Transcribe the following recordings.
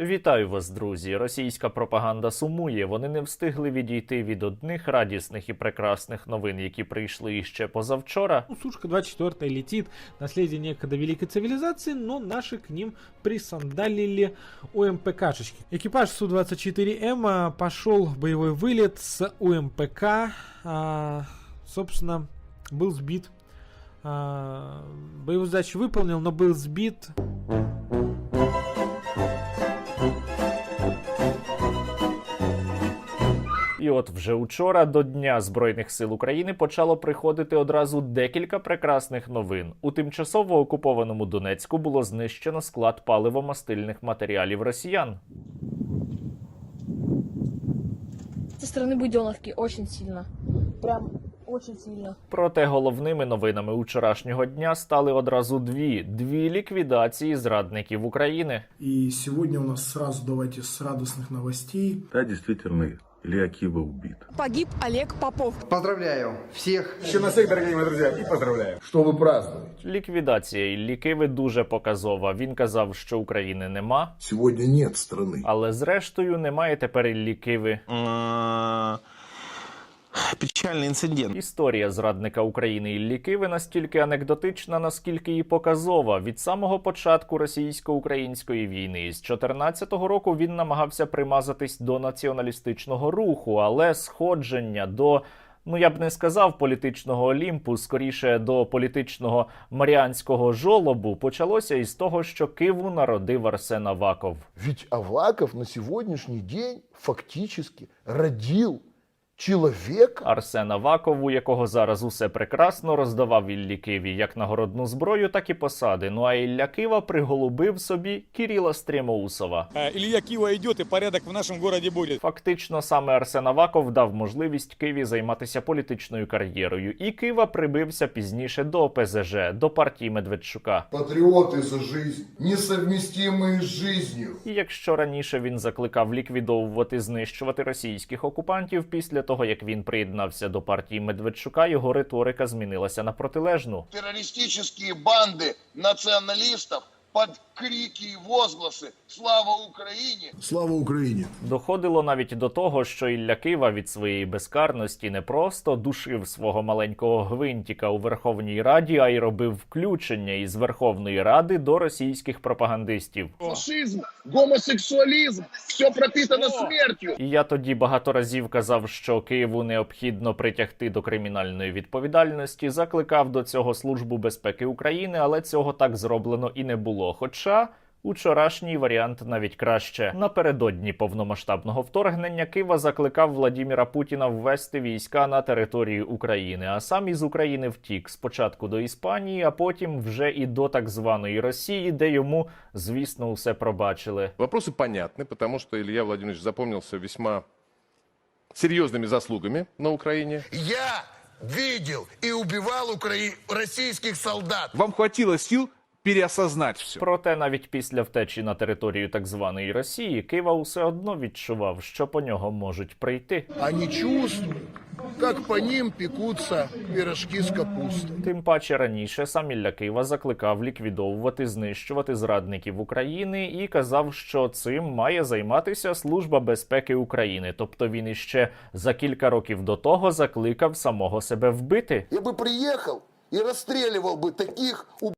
Вітаю вас, друзі. Російська пропаганда сумує. Вони не встигли відійти від одних радісних і прекрасних новин, які прийшли іще позавчора. Ну, Сушка-24 летит, наследие некогда великой цивилизации, но наши к ним присандалили УМПКшечки. Экипаж Су-24М а, пошел в боевой вылет с УМПК, а, собственно, был сбит. А, боевую задачу выполнил, но был сбит. І от вже учора до Дня Збройних сил України почало приходити одразу декілька прекрасних новин. У тимчасово окупованому Донецьку було знищено склад паливо-мастильних матеріалів росіян. Со стороны Буденовки очень сильно. Прям очень сильно. Проте головними новинами учорашнього дня стали одразу дві: дві ліквідації зрадників України. И сегодня у нас сразу давайте с радостных новостей. Да, действительно, Илья Кива убит. Погиб Олег Попов. Поздравляю всех Ще на всех, дорогие мои друзья, и поздравляю. Що ви празднуєте? Ліквідація Іллі Киви дуже показова. Він казав, що України нема, Сьогодні нет страны. але зрештою немає тепер Іллі Киви. Печальный инцидент. Історія зрадника України Іллі Киви настільки анекдотична, наскільки і показова. Від самого початку російсько-української війни з 14-го року він намагався примазатись до націоналістичного руху, але сходження до. Ну, я б не сказав політичного олімпу, скоріше до політичного маріанського жолобу почалося із того, що Киву народив Арсен Аваков. Ведь Аваков на сегодняшний день фактически родил человека, Арсен Аваков, у якого зараз усе прекрасно, роздавав Іллі Киві як нагородну зброю, так і посади. Ну а Ілля Кива приголубив собі Кіріла Стрімоусова. Илья Кива идет, и порядок в нашем городе будет. Фактично, саме Арсен Аваков дав можливість Киві займатися політичною кар'єрою, і Кива прибився пізніше до ОПЗЖ, до партії Медведчука. Патриоты за жизнь, несовместимые с жизнью. І якщо раніше він закликав ліквідовувати, знищувати російських окупантів, після того як він приєднався до партії Медведчука, його риторика змінилася на протилежну. террористические банды националистов под крики и возгласы «Слава Украине!» Слава Украине! Доходило навіть до того, що Ілля Кива від своєї безкарності не просто душив свого маленького гвинтіка у Верховній Раді, а й робив включення із Верховної Ради до російських пропагандистів. Фашизм, гомосексуализм, все пропитано смертю. І я тоді багато разів казав, що Києву необхідно притягти до кримінальної відповідальності, закликав до цього Службу безпеки України, але цього так зроблено і не було. Хоча учорашній варіант навіть краще. Напередодні повномасштабного вторгнення Кива закликав Владіміра Путіна ввести війська на територію України, а сам із України втік спочатку до Іспанії, а потім вже і до так званої Росії, де йому, звісно, усе пробачили. Вопросы понятны, потому что Илья Владимирович запомнился весьма серьезными заслугами на Украине. Я видел и убивал укра... российских солдат. Вам хватило сил переосознать все. Проте навіть після втечі на територію так званої Росії Кива усе одно відчував, що по нього можуть прийти. Они чувствуют, как по ним пекутся пирожки с капустой. Тим паче раніше сам Ілля Кива закликав ліквідовувати, знищувати зрадників України і казав, що цим має займатися Служба безпеки України. Тобто він іще за кілька років до того закликав самого себе вбити. я бы приехал и расстреливал бы таких ублюдков.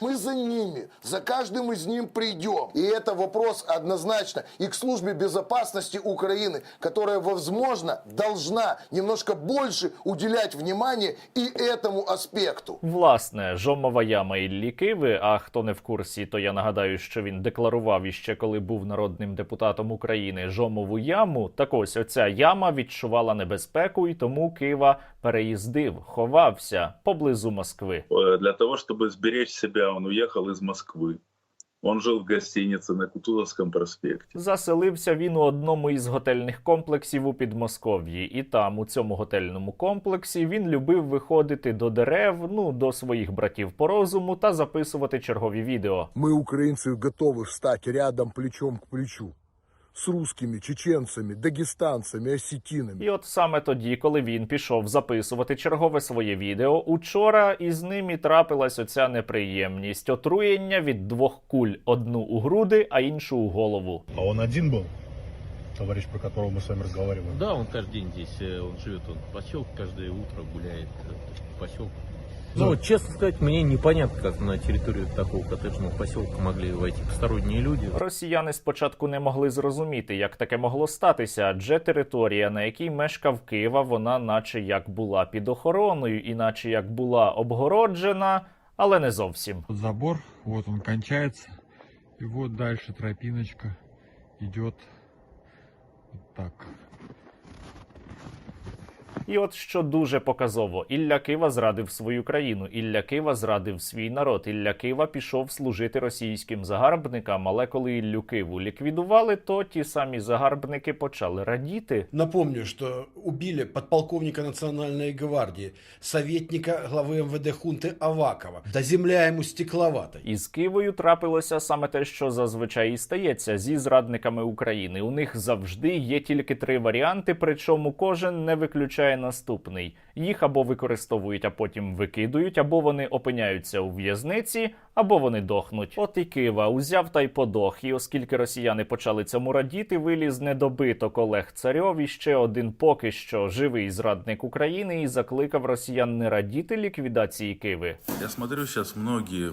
Мы за ними, за каждым из ним придем. И это вопрос однозначно и к службе безопасности Украины, которая, возможно, должна немножко больше уделять внимание и этому аспекту. Власне, жомова яма Іллі Киви, а хто не в курсі, то я нагадаю, що він декларував іще коли був народним депутатом України жомову яму. Так ось оця яма відчувала небезпеку, і тому Кива переїздив, ховався поблизу Москви. Э, Для того, чтобы сберечь себя, он уехал из Москвы. Он жил в гостинице на Кутузовском проспекте. Заселився він у одному із готельних комплексів у Підмосков'ї, і там, у цьому готельному комплексі, він любив виходити до дерев, ну до своїх братів по розуму та записувати чергові відео. Мы, украинцы, готовы встать рядом плечом к плечу с русскими, чеченцами, дагестанцами, осетинами. І от саме тоді, коли він пішов записувати чергове своє відео, учора із ним і трапилась оця неприємність отруєння від двох куль: одну у груди, а іншу у голову. А он один был? Товарищ, про которого мы с вами разговариваем. Да, он каждый день здесь, э, он живет, он в поселке, каждое утро гуляет э, по поселку. Ну, вот, честно сказать, мне непонятно, как на территорию такого коттеджного поселка могли войти посторонние люди. Росіяни спочатку не могли зрозуміти, як таке могло статися, адже територія, на якій мешкав Києва, вона наче як була під охороною, і наче як була обгороджена, але не зовсім. Вот забор, вот он кончается. И вот дальше тропиночка идет вот так. І от що дуже показово, Ілля Кива зрадив свою країну, Ілля Кива зрадив свій народ, Ілля Кива пішов служити російським загарбникам. Але коли Іллю Киву ліквідували, то ті самі загарбники почали радіти. Напомню, что убили подполковника Национальной гвардии, советника главы МВД хунты Авакова. Да земля ему стекловата. І з Кивою трапилося саме те, що зазвичай і стається зі зрадниками України. У них завжди є тільки три варіанти, причому кожен не виключає наступний: їх або використовують, а потім викидують, або вони опиняються у в'язниці, або вони дохнуть. От і Кива узяв та й подох. І оскільки росіяни почали цьому радіти, виліз недобиток Олег Царьов і ще один поки що живий зрадник України і закликав росіян не радіти ліквідації Киви. Я смотрю, сейчас многие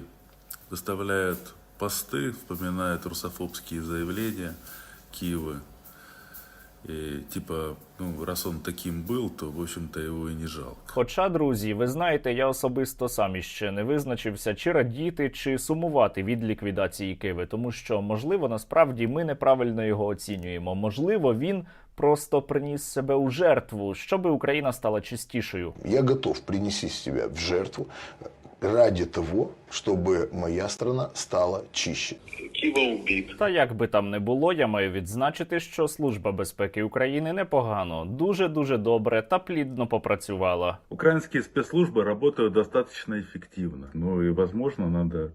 выставляют посты, вспоминают русофобские заявления Киевы. И типа, ну, раз он таким был, то, в общем-то, его и не жалко. Хоча, друзі, ви знаєте, я особисто сам іще не визначився, чи радіти, чи сумувати від ліквідації Киви, тому що, можливо, насправді ми неправильно його оцінюємо. Можливо, він просто приніс себе у жертву, щоби Україна стала чистішою. Я готов принести себя в жертву ради того, чтобы моя страна стала чище. Та як би там не було, я маю відзначити, що Служба безпеки України непогано, дуже дуже добре та плідно попрацювала. Украинские спецслужбы работают достаточно эффективно. Ну и, возможно, надо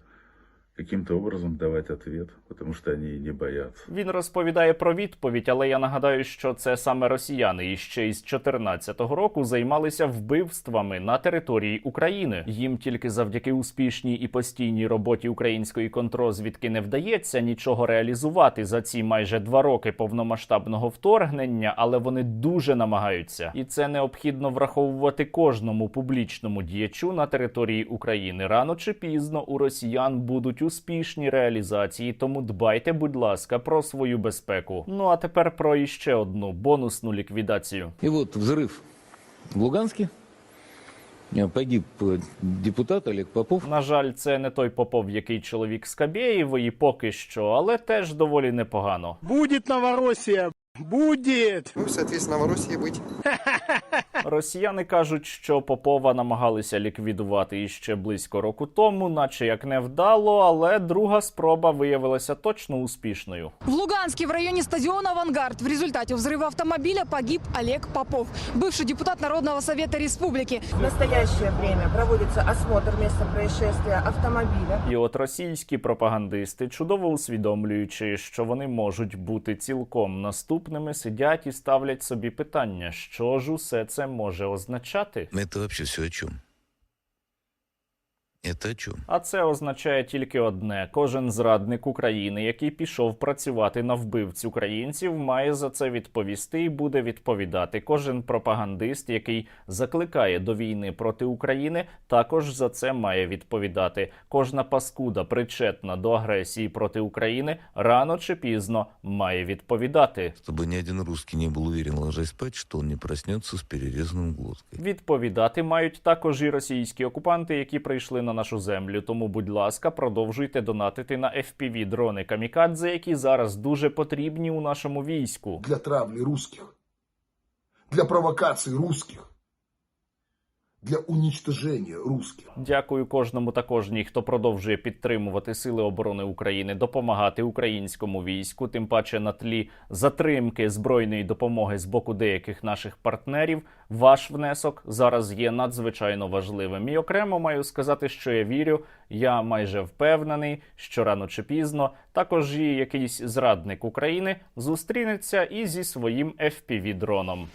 каким-то образом давать ответ, потому что они не боятся. Він розповідає про відповідь, але я нагадаю, що це саме росіяни іще із 14-го року займалися вбивствами на території України. Їм тільки завдяки успішній і постійній роботі української контрозвідки не вдається нічого реалізувати за ці майже два роки повномасштабного вторгнення, але вони дуже намагаються, і це необхідно враховувати кожному публічному діячу на території України. Рано чи пізно у росіян будуть успішні реалізації, тому дбайте, будь ласка, про свою безпеку. Ну а тепер про іще одну бонусну ліквідацію. И вот взрыв в Луганске. Э, Погиб э, депутат Олег Попов. На жаль, це не той попов, який чоловік з Кабєєвої поки що, але теж доволі непогано. Будет Новороссия! Будет! Ну, соответственно, Новороссия быть. Росіяни кажуть, що Попова намагалися ліквідувати іще близько року тому, наче як не вдало, але друга спроба виявилася точно успішною. В Луганске в районе стадиона «Авангард» в результате взрыва автомобиля погиб Олег Попов, бывший депутат Народного совета республики. В настоящее время проводится осмотр места происшествия автомобиля. І от російські пропагандисти, чудово усвідомлюючи, що вони можуть бути цілком наступними, сидять і ставлять собі питання, що ж усе це може означати. Это вообще все о чем? Это о чем? А це означає тільки одне: кожен зрадник України, який пішов працювати на вбивць українців, має за це відповісти і буде відповідати. Кожен пропагандист, який закликає до війни проти України, також за це має відповідати. Кожна паскуда, причетна до агресії проти України, рано чи пізно має відповідати. Чтобы ни один русский не был уверен, ложась спать, что он не проснется с перерезанным глоткой. Відповідати мають також і російські окупанти, які прийшли на нашу землю. Тому, будь ласка, продовжуйте донатити на fpv дрони камікадзе, які зараз дуже потрібні у нашому війську. Для травлі русських, Для провокацій русских. Для уничтожения русских. Дякую кожному та кожній, хто продовжує підтримувати сили оборони України, допомагати українському війську, тим паче на тлі затримки збройної допомоги з боку деяких наших партнерів. Ваш внесок зараз є надзвичайно важливим. І окремо маю сказати, що я вірю, я майже впевнений, що рано чи пізно також і якийсь зрадник України зустрінеться і зі своїм FPV-дроном.